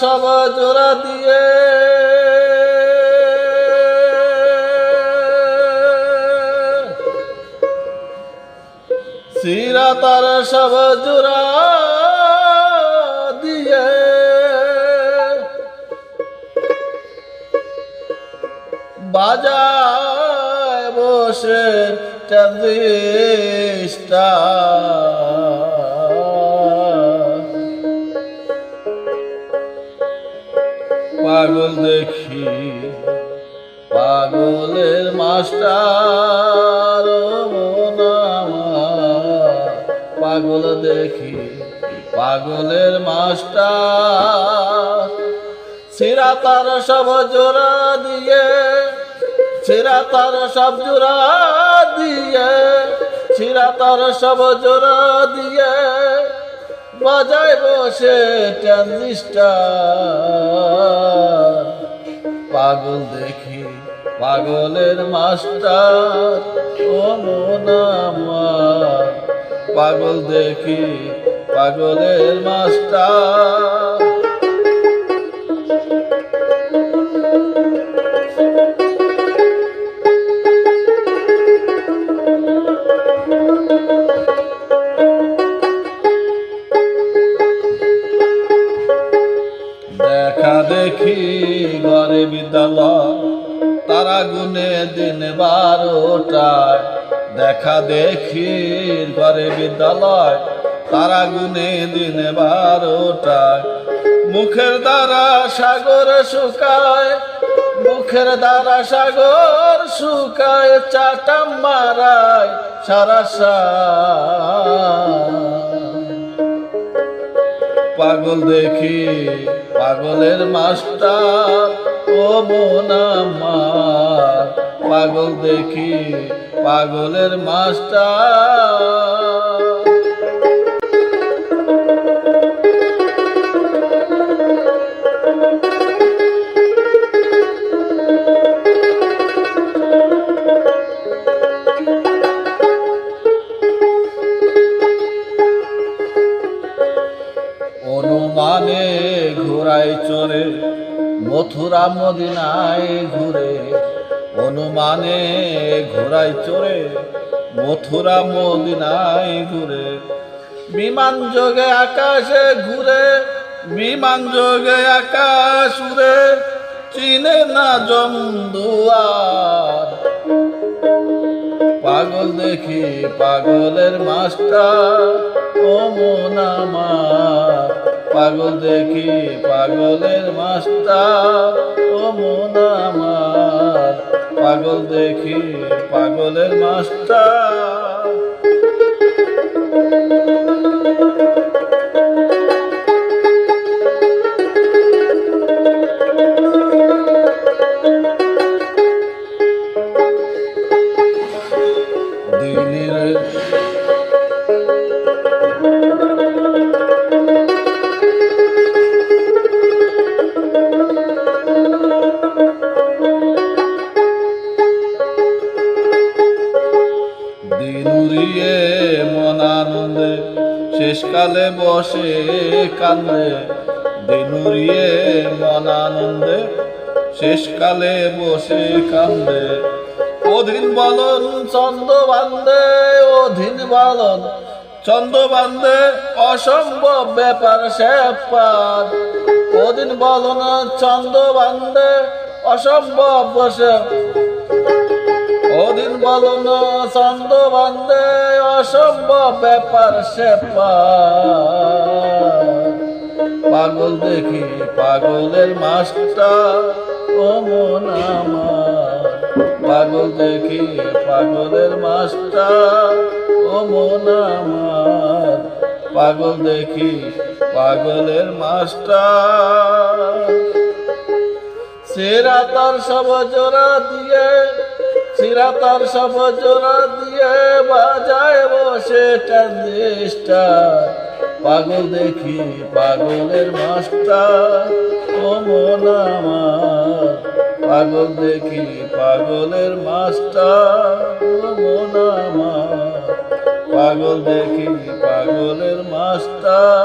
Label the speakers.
Speaker 1: সব জোড়া দিয়ে। সিরা তার সব জোড়া দিয়ে। বাজায় বসে পাগল দেখি, পাগলের মাস্টার পাগল দেখি, পাগলের মাস্টার। সিরা তার সব জোড়া দিয়ে সিরা তার সব জোড়া দিয়ে সিরা তার সব জোড়া দিয়ে। বাজায় বসে ট্রানজিস্টার পাগল দেখি পাগলের মাস্টার ও আমার। পাগল দেখি পাগলের মাস্টার। দেখা ঘরে বিদ্যালয় তারা গুনে দিন বারোটায় দেখা দেখি ঘরে বিদ্যালয় তারা গুনে দিন বারোটায় মুখের দ্বারা সাগর শুকায়, মুখের দ্বারা সাগর শুকায়, চাটা মারায় সারা পাগল দেখি পাগলের মাস্টার ও মন আমার। পাগল দেখি পাগলের মাস্টার। অনুমানে ঘোড়ায় চড়ে মথুরা মদিনায় ঘুরে, অনুমানে ঘোড়ায় চড়ে মথুরা মদিনায় ঘুরে। বিমান যোগে আকাশে ঘুরে, বিমান যোগে আকাশ উড়ে, চিনে না জমদুয়ার। পাগল দেখি পাগলের মাস্টার, ও মন আমার। পাগল দেখি পাগলের মাস্টার ও মন আমার। পাগল দেখি পাগলের মাস্টার দিনের শেষকালে বসে কান্দে দিনুরিয়ে মন আনন্দে। শেষকালে বসে কান্দে অধীন বলন চন্দ বান্ধে অধীন বলন চন্দ বান্ধে অসম্ভব ব্যাপার সেপার অধীন বলন চন্দ বান্ধে অসম্ভব বসে ওদিন বলো না চন্দ বান্ধে অসম্ভব ব্যাপার সে পাগল দেখি পাগলের মাস্টার ও মন পাগল দেখি পাগলের মাস্টার ও মন পাগল দেখি পাগলের মাস্টার সেরা তার সব জোড়া দিয়ে সিরা তার সব জোড়া দিয়ে বাজায় বসে ট্রানজিস্টার পাগল দেখি পাগলের মাস্টার ও মন আমার। পাগল দেখি পাগলের মাস্টার ও মন আমার। পাগল দেখি পাগলের মাস্টার